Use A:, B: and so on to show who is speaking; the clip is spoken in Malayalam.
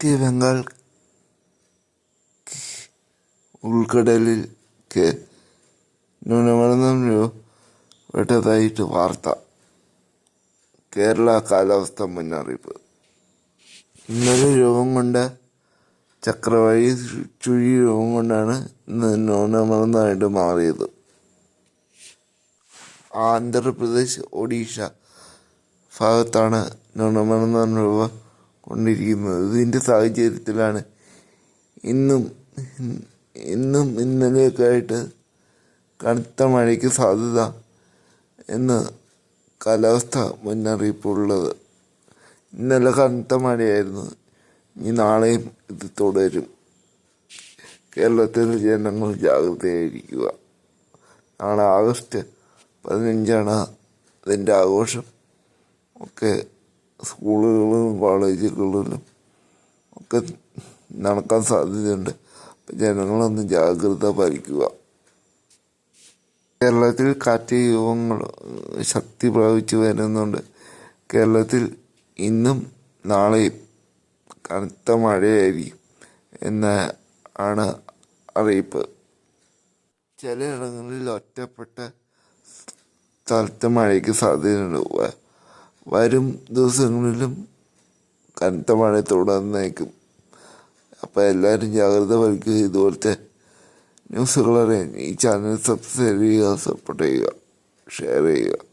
A: മധ്യ ബംഗാൾ ഉൾക്കടലിൽ ന്യൂനമർദ്ദം രൂപപ്പെട്ടതായിട്ട് വാർത്ത. കേരള കാലാവസ്ഥ മുന്നറിയിപ്പ്. ഇന്നലെ രൂപം കൊണ്ട ചക്രവാളി ചുഴി രൂപം കൊണ്ടാണ് ഇന്ന് ന്യൂനമർദ്ദമായിട്ട് മാറിയത്. ആന്ധ്രാപ്രദേശ് ഒഡീഷ ഭാഗത്താണ് ന്യൂനമർദ്ദം രൂപ കൊണ്ടിരിക്കുന്നത്. ഇതിന്റെ സാഹചര്യത്തിലാണ് ഇന്നും ഇന്നും ഇന്നലെയൊക്കെ ആയിട്ട് കനത്ത മഴയ്ക്ക് സാധ്യത എന്ന് കാലാവസ്ഥ മുന്നറിയിപ്പുള്ളത്. ഇന്നലെ കനത്ത മഴയായിരുന്നു. ഇനി നാളെയും ഇത് തുടരും. കേരളത്തിലെ ജനങ്ങൾ ജാഗ്രതയായിരിക്കുക. നാളെ ആഗസ്റ്റ് പതിനഞ്ചാണ് അതിന്റെ ആഘോഷം. ഒക്കെ സ്കൂളുകളിലും കോളേജുകളിലും ഒക്കെ നടക്കാൻ സാധ്യതയുണ്ട്. അപ്പം ജനങ്ങളൊന്ന് ജാഗ്രത പാലിക്കുക. കേരളത്തിൽ കാറ്റ് യുവങ്ങൾ ശക്തി പ്രാപിച്ചു വരുന്നുണ്ട്. കേരളത്തിൽ ഇന്നും നാളെയും കനത്ത മഴയായിരിക്കും എന്ന് ആണ് അറിയിപ്പ്. ചിലയിടങ്ങളിൽ ഒറ്റപ്പെട്ട സ്ഥലത്ത് മഴയ്ക്ക് സാധ്യതയുണ്ട്. വരും ദിവസങ്ങളിലും കനത്ത മഴ തുടർന്നേക്കും അപ്പോൾ എല്ലാവരും ജാഗ്രത പാലിക്കുക. ഇതുപോലത്തെ ന്യൂസുകൾ അറിയാൻ ഈ ചാനൽ സബ്സ്ക്രൈബ് ചെയ്യുക സപ്പോർട്ട് ചെയ്യുക ഷെയർ ചെയ്യുക.